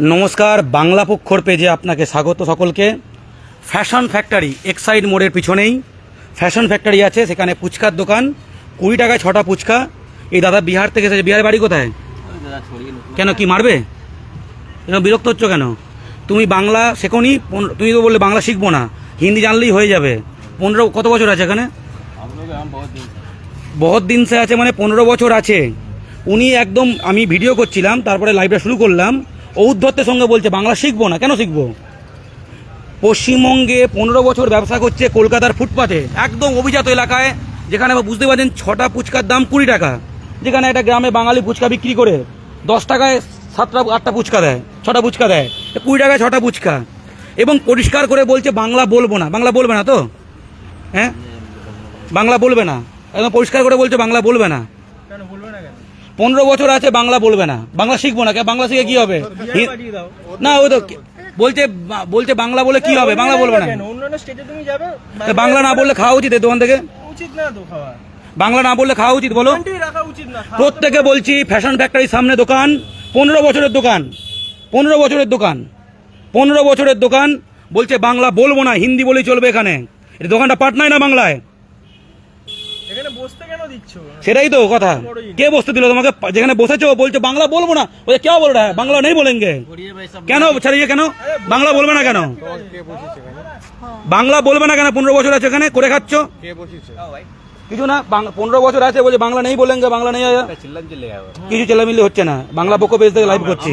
নমস্কার, বাংলা পক্ষর পেজে আপনাকে স্বাগত সকলকে। ফ্যাশন ফ্যাক্টরি এক্সাইড মোড়ের পিছনেই। ফ্যাশন ফ্যাক্টরি আছে, সেখানে ফুচকার দোকান। কুড়ি টাকায় ছটা ফুচকা। এই দাদা বিহার থেকে এসেছে। বিহারের বাড়ি কোথায়? কেন, কি মারবে? কেন বিরক্ত হচ্ছ কেন? তুমি বাংলা শেখনি তুমি তো বললে বাংলা শিখব না। হিন্দি জানলেই হয়ে যাবে। পনেরো, কত বছর আছে এখানে? বহুত দিন সে আছে মানে পনেরো বছর আছে। উনি একদম, আমি ভিডিও করছিলাম, তারপরে লাইভটা শুরু করলাম। ঔদ্ধত্যের সঙ্গে বলছে, বাংলা শিখব না? কেন শিখব? পশ্চিমবঙ্গে পনেরো বছর ব্যবসা করছে কলকাতার ফুটপাতে। একদম অভিজাত এলাকায়, যেখানে বুঝতে পারছেন, ছটা ফুচকার দাম কুড়ি টাকা। যেখানে একটা গ্রামে বাঙালি ফুচকা বিক্রি করে, দশ টাকায় সাতটা, আটটা ফুচকা দেয়, ছটা ফুচকা দেয়। কুড়ি টাকায় ছটা ফুচকা। এবং পরিষ্কার করে বলছে, বাংলা বলব না। বাংলা বলবে না তো? হ্যাঁ? বাংলা বলবে না। একদম পরিষ্কার করে বলছে, বাংলা বলবে না। পনেরো বছর আছে বাংলা বলবে না। বাংলা শিখব না। বাংলা শিখে কি হবে? না ওই তো বলছে বলছে বাংলা বলে কি হবে? বাংলা বলবে না। বাংলা না বললে খাওয়া উচিত এই দোকান থেকে? উচিত না তো খাওয়া। বাংলা না বললে খাওয়া উচিত বলো। প্রত্যেকে বলছি ফ্যাশন ফ্যাক্টরির সামনে দোকান পনেরো বছরের দোকান পনেরো বছরের দোকান পনেরো বছরের দোকান বলছে বাংলা বলব না হিন্দি বলেই চলবে এখানে। এটা দোকানটা পাটনায় না বাংলায় এখানে বসতে কেন দিচ্ছ সেটাই তো কথা কে বসতে দিল তোমাকে যেখানে বসেছো বলছো বাংলা বলব না বলে কে বলো বাংলা নেই বলেনগে কেন ছাড়িয়ে কেন বাংলা বলবে না কেন বাংলা বলবে না কেন পনেরো বছর আছে এখানে করে খাচ্ছ কিছু না পনেরো বছর আছে বলছে বাংলা নেই বলেন বাংলা নেই কিছু চেলামিল্লি হচ্ছে না বাংলা পক্ষ বেশ থেকে লাইভ করছি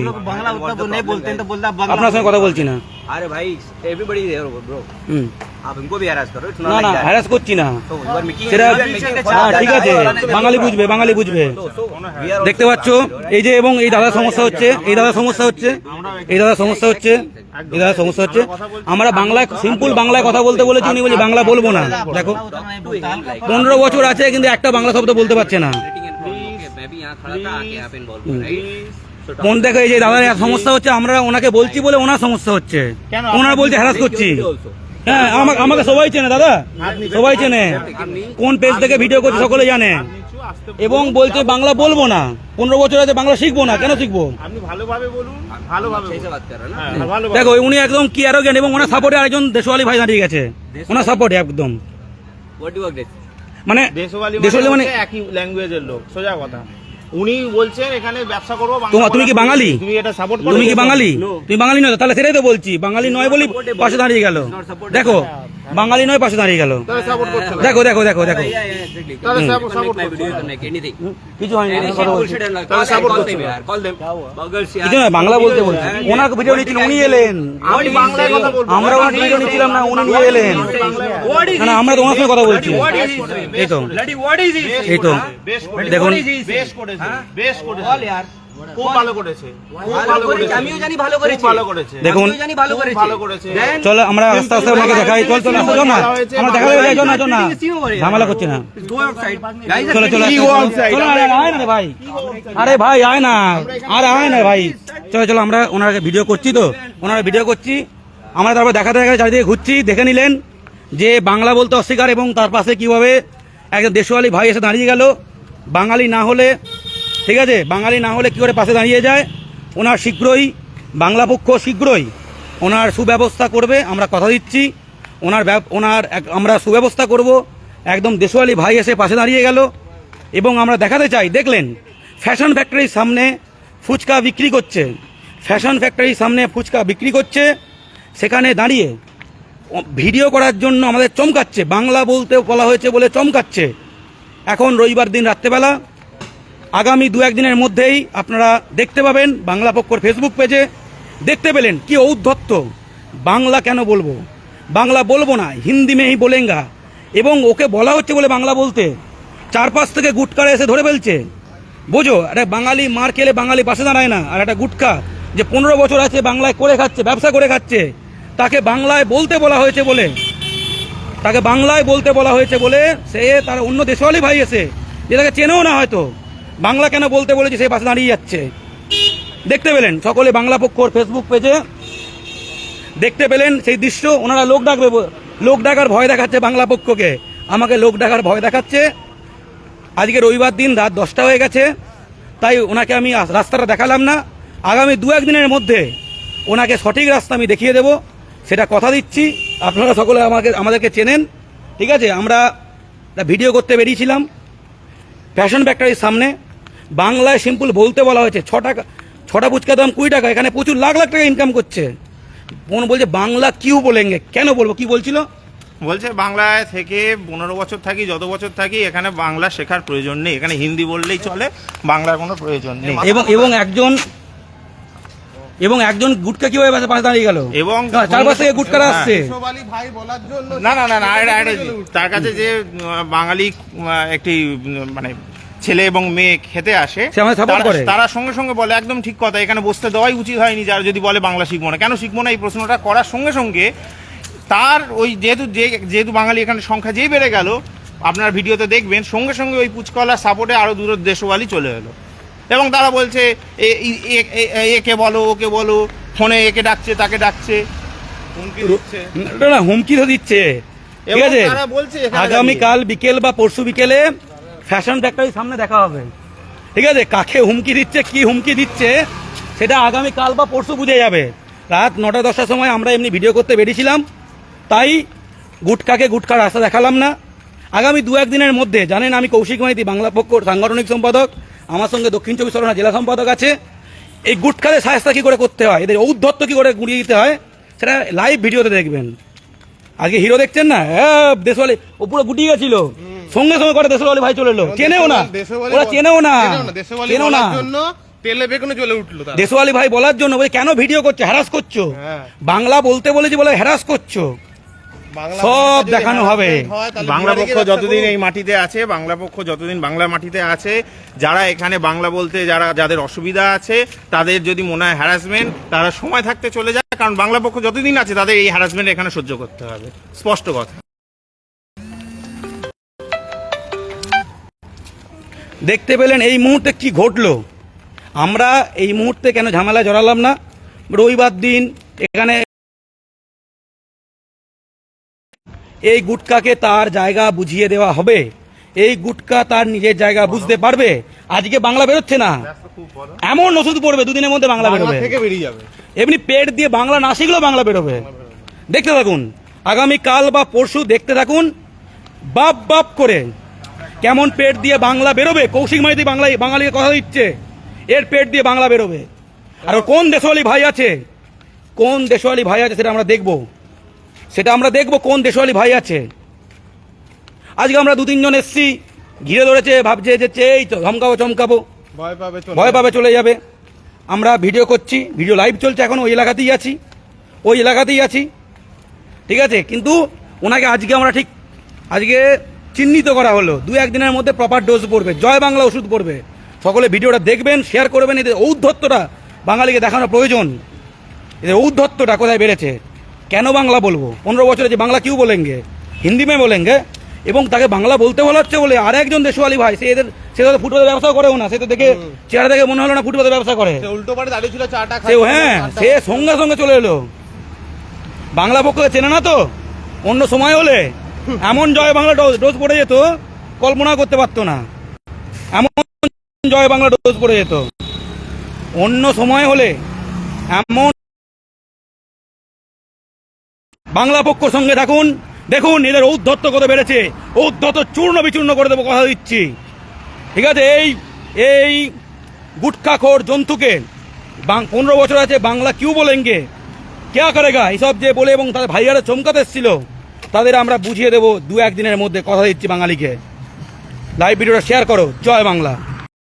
আপনার সঙ্গে কথা বলছি না अरे भाई एवरीबडी ब्रो হুম आप इनको भी हरास करो इट्स না नॉट না लाइक दैट হ্যারাস করছি না तो वी आर मेकिंग সেটা হ্যাঁ ঠিক আছে বাঙালি বুঝবে বাঙালি বুঝবে দেখতে পাচ্ছ এই যে এবং এই দাদার সমস্যা হচ্ছে এই দাদার সমস্যা হচ্ছে এই দাদার সমস্যা হচ্ছে এই দাদার সমস্যা হচ্ছে আমরা বাংলায় সিম্পল বাংলায় কথা বলতে বলেছি উনি বলি বাংলা বলবো না দেখো পনেরো বছর আছে কিন্তু একটা বাংলা শব্দ বলতে পারছে না মন দেখো এই যে দাদার সমস্যা হচ্ছে আমরা ওনাকে বলছি বলে ওনার সমস্যা হচ্ছে। ওনার বলছে হ্যারাস করছি। হ্যাঁ আমাকে আমাকে সবাই চেনে দাদা। সবাই চেনে। কোন পেজ থেকে ভিডিও করছে সকলে জানে। এবং বলছে বাংলা বলব না। পনেরো বছর আছে বাংলা শিখব না। কেন শিখব? দেখো উনি একদম কি আরও জ্ঞান এবং ওনার সাপোর্টে আরেকজন দেশওয়ালি ভাই দাঁড়িয়ে গেছে। ওনার সাপোর্টে একদম। মানে দেশওয়ালি মানে, মানে একই ল্যাঙ্গুয়েজের লোক সোজা কথা। উনি বলছেন এখানে ব্যবসা করব তোমার তুমি কি বাঙালি? তুমি এটা সাপোর্ট করো। তুমি কি বাঙালি? তুমি বাঙালি নয় তাহলে সেটাই তো বলছি। বাঙালি নয় বলি পাশে দাঁড়িয়ে গেল। দেখো বাঙালি নয় পাশে দাঁড়িয়ে গেলো। দেখো দেখো দেখো দেখো। বাংলা বলতে বলছি। ওনার ভিডিও নিচ্ছিল উনি এলেন। আমরা ওনার ভিডিও নিচ্ছিলাম না উনি নিয়ে এলেন। আমরা তোমার সঙ্গে কথা বলছি। এই তো এই তো। দেখুন। বেশ করেছে বেশ করেছে। বল यार খুব ভালো করেছে খুব ভালো ভালো করেছে, করেছে আমিও জানি ভালো করেছে। ভালো করেছে। দেখুন জানি ভালো করেছে। ভালো করেছে। চলো আমরা আস্তে আস্তে দেখাই। চল চল আসো, চল না। আমরা দেখা চল না চল না। ঝামেলা করছি না। Go outside. Guys, চলো চলো চলো, go চলো, outside? চলো আরে আয় না ভাই। আরে ভাই আয় না। আরে আয় না ভাই। চলো চলো আমরা ওনাকে ভিডিও করছি তো। ওনারা ভিডিও করছি। আমরা তারপর দেখাতে দেখা চারিদিকে ঘুরছি দেখে নিলেন যে বাংলা বলতে অস্বীকার এবং তার পাশে কীভাবে একজন দেশওয়ালি ভাই এসে দাঁড়িয়ে গেল। বাঙালি না হলে ঠিক আছে? বাঙালি না হলে কি করে পাশে দাঁড়িয়ে যায়? ওনার শীঘ্রই, বাংলা পক্ষ শীঘ্রই ওনার সুব্যবস্থা করবে, আমরা কথা দিচ্ছি। ওনার ওনার আমরা সুব্যবস্থা করব। একদম দেশওয়ালি ভাই এসে পাশে দাঁড়িয়ে গেল। এবং আমরা দেখাতে চাই, দেখলেন, ফ্যাশন ফ্যাক্টরির সামনে ফুচকা বিক্রি করছে। ফ্যাশন ফ্যাক্টরির সামনে ফুচকা বিক্রি করছে। সেখানে দাঁড়িয়ে ভিডিও করার জন্য আমাদের চমকাচ্ছে। বাংলা বলতে বলা হয়েছে বলে চমকাচ্ছে। এখন রবিবার দিন রাত্রেবেলা আগামী দু একদিনের মধ্যেই আপনারা দেখতে পাবেন বাংলা পক্ষর ফেসবুক পেজে দেখতে পেলেন কি ঔদ্ধত্য। বাংলা কেন বলব? বাংলা বলব না, হিন্দি মেহি বলেঙ্গা। এবং ওকে বলা হচ্ছে বলে বাংলা বলতে। চারপাশ থেকে গুটকারে এসে ধরে ফেলছে। বোঝো আরে বাঙালি মার খেলে বাঙালি পাশে দাঁড়ায় না। আর একটা গুটকা যে পনেরো বছর আছে বাংলায় করে খাচ্ছে, ব্যবসা করে খাচ্ছে, তাকে বাংলায় বলতে বলা হয়েছে বলে, তাকে বাংলায় বলতে বলা হয়েছে বলে সে তার অন্য দেশওয়ালি ভাই এসে, যেটাকে চেনেও না হয়তো বাংলা কেন বলতে বলেছে সে পাশে দাঁড়িয়ে যাচ্ছে? দেখতে পেলেন সকলে বাংলা পক্ষর ফেসবুক পেজে দেখতে পেলেন সেই দৃশ্য, ওনারা লোক ডাকবে লোক ডাকার ভয় দেখাচ্ছে বাংলা পক্ষকে। আমাকে লোক ডাকার ভয় দেখাচ্ছে। আজকে রবিবার দিন রাত দশটা হয়ে গেছে। তাই ওনাকে আমি রাস্তাটা দেখালাম না। আগামী দু একদিনের মধ্যে ওনাকে সঠিক রাস্তা আমি দেখিয়ে দেব। সেটা কথা দিচ্ছি। আপনারা সকলে আমাকে আমাদেরকে চেনেন। ঠিক আছে? আমরা ভিডিও করতে বেরিয়েছিলাম। ফ্যাশন ফ্যাক্টরির সামনে। বাংলায় সিম্পল বলতে বলা হয়েছে ছ টাকা ছটা ফুচকা দাম কুড়ি টাকা এখানে প্রচুর লাখ লাখ টাকা ইনকাম করছে। বোন বলছে বাংলা কিউ বলেঙ্গে কেন বলব কি বলছিল? বলছে বাংলায় থেকে পনেরো বছর থাকি যত বছর থাকি এখানে বাংলা শেখার প্রয়োজন নেই এখানে হিন্দি বললেই চলে বাংলার কোনো প্রয়োজন নেই। এবং এবং একজন এবং একজন গুটকা কীভাবে পাশে পাশে দাঁড়িয়ে গেল? এবং চারপাশ থেকে গুটকারা হ্যাঁ। আসছে। বিশ্ববালী ভাই বলার জন্য না না না না তার কাছে যে বাঙালি একটি মানে ছেলে এবং মেয়ে খেতে আসে তারা- সঙ্গে সঙ্গে বলে একদম ঠিক কথা এখানে বসতে দেওয়াই উচিত হয়নি যারা যদি বলে বাংলা শিখব না। কেন শিখব না? এই প্রশ্নটা করার সঙ্গে সঙ্গে তার ওই যেহেতু যেহেতু বাঙালি এখানে সংখ্যা যেই বেড়ে গেল আপনার ভিডিওতে দেখবেন সঙ্গে সঙ্গে ওই পুচকলার সাপোর্টে আরও দূরের দেশওয়ালি চলে এলো। এবং তারা বলছে একে বলো ওকে বলো ফোনে একে ডাকছে তাকে ডাকছে। হুমকি দিচ্ছে। হুমকি তো দিচ্ছে। ঠিক আছে? বলছে আগামীকাল বিকেল বা পরশু বিকেলে ফ্যাশন ফ্যাক্টরির সামনে দেখা হবে। ঠিক আছে, কাকে হুমকি দিচ্ছে, কি হুমকি দিচ্ছে, সেটা আগামীকাল বা পরশু বুঝে যাবে। রাত নটা দশটার সময় আমরা এমনি ভিডিও করতে বেরিয়েছিলাম, তাই গুটকাকে গুটকার রাস্তা দেখালাম না। আগামী দু একদিনের মধ্যে, জানেন আমি কৌশিক মাইতি, বাংলা পক্ষ সাংগঠনিক সম্পাদক, আমার সঙ্গে দক্ষিণ চব্বিশ পরগনা জেলা সম্পাদক আছে। এই গুটকাদের সাহসটা কী করে করতে হয়, এদের ঔদ্ধত্য কী করে গুড়িয়ে দিতে হয়, সেটা লাইভ ভিডিওতে দেখবেন। আজকে হিরো দেখছেন না? হ্যাঁ দেশওয়ালি, ও পুরো গুটিয়ে গেছিল। সঙ্গে সঙ্গে করে দেশওয়ালি ভাই চলে এলো। চেনেও না। ওরা চেনেও না। চেনেও না তেলে বেগুনে জ্বলে উঠল দেশওয়ালি ভাই বলার জন্য কেন ভিডিও করছ? হ্যারাস করছ? হ্যাঁ। বাংলা বলতে বলেছি বলে হ্যারাস করছ। সব দেখানো হবে। harassment তাহলে বাংলা পক্ষ যতদিন এই মাটিতে আছে বাংলা পক্ষ যতদিন বাংলা মাটিতে আছে যারা এখানে বাংলা বলতে যারা যাদের অসুবিধা আছে তাদের যদি মনে হয় হ্যারাসমেন্ট তারা সময় থাকতে চলে যায়। কারণ বাংলা পক্ষ যতদিন আছে তাদের এই হ্যারাসমেন্ট এখানে সহ্য করতে হবে। স্পষ্ট কথা। দেখতে পেলেন এই মুহূর্তে কি ঘটলো। আমরা এই মুহূর্তে কেন ঝামেলায় জড়ালাম না? রবিবার দিন এখানে এই গুটকাকে তার জায়গা বুঝিয়ে দেওয়া হবে। এই গুটকা তার নিজের জায়গা বুঝতে পারবে। আজকে বাংলা বেরোচ্ছে না। এমন ওষুধ পড়বে দুদিনের মধ্যে বাংলা বেরোবে। এমনি পেট দিয়ে বাংলা না শিখলেও বাংলা বেরোবে। দেখতে থাকুন। আগামী কাল বা পরশু দেখতে থাকুন। বাপ বাপ করে কেমন পেট দিয়ে বাংলা বেরোবে? কৌশিক মাইতি বাংলা বাঙালিকে কথা দিচ্ছে। এর পেট দিয়ে বাংলা বেরোবে। আর কোন দেশওয়ালি ভাই আছে? কোন দেশওয়ালি ভাই আছে সেটা আমরা দেখব। সেটা আমরা দেখব কোন দেশওয়ালি ভাই আছে। আজকে আমরা দু তিনজন এসছি। ঘিরে ধরেছে ভাবছে যে এই তো ধমকাবো চমকাবো। ভয় ভয় পাবে চলে যাবে। আমরা ভিডিও করছি ভিডিও লাইভ চলছে এখন ওই এলাকাতেই আছি। ওই এলাকাতেই আছি। ঠিক আছে? কিন্তু ওনাকে আজকে আমরা ঠিক আজকে চিহ্নিত করা হলো। দু একদিনের মধ্যে প্রপার ডোজ পড়বে জয় বাংলা ওষুধ পড়বে। সকলে ভিডিওটা দেখবেন শেয়ার করবেন এদের ঔদ্ধত্যটা বাঙালিকে দেখানো প্রয়োজন। এদের ঔদ্ধত্যটা কোথায় বেড়েছে? কেন বাংলা বলব? পনেরো বছরে যে বাংলা কিউ বলেঙ্গে? হিন্দি মে বলেঙ্গে? এবং তাকে বাংলা বলতে বলা হচ্ছে বলে আর একজন দেশওয়ালি ভাই সে এদের সে তো ফুটবলের ব্যবসা করেও না সে তো দেখে চেহারা দেখে মনে হলো না ফুটবলের ব্যবসা করে। উল্টো পারে দাঁড়িয়ে ছিল চাটা সে হ্যাঁ সে সঙ্গে সঙ্গে চলে এলো। বাংলা পক্ষকে চেনে না তো? অন্য সময় হলে। এমন জয় বাংলা ডোজ পড়ে যেত, কল্পনা করতে পারতো না। এমন জয় বাংলা ডোজ পড়ে যেত। অন্য সময় হলে এমন বাংলা পক্ষ সঙ্গে থাকুন, দেখুন, এদের ঔদ্ধত্য কত বেড়েছে। ঔদ্ধত্য চূর্ণ বিচূর্ণ করে দেবো, কথা দিচ্ছি। ঠিক আছে, এই এই গুটখাখোর জন্তুকে পনেরো বছর আছে বাংলা কিউ বলেন কে কেয়া করেগা? এইসব যে বলে এবং তাদের ভাইয়ারা চমকাতে এসেছিল। তাদের আমরা বুঝিয়ে দেবো দু একদিনের মধ্যে কথা দিচ্ছি বাঙালিকে। লাইভ ভিডিওটা শেয়ার করো। জয় বাংলা।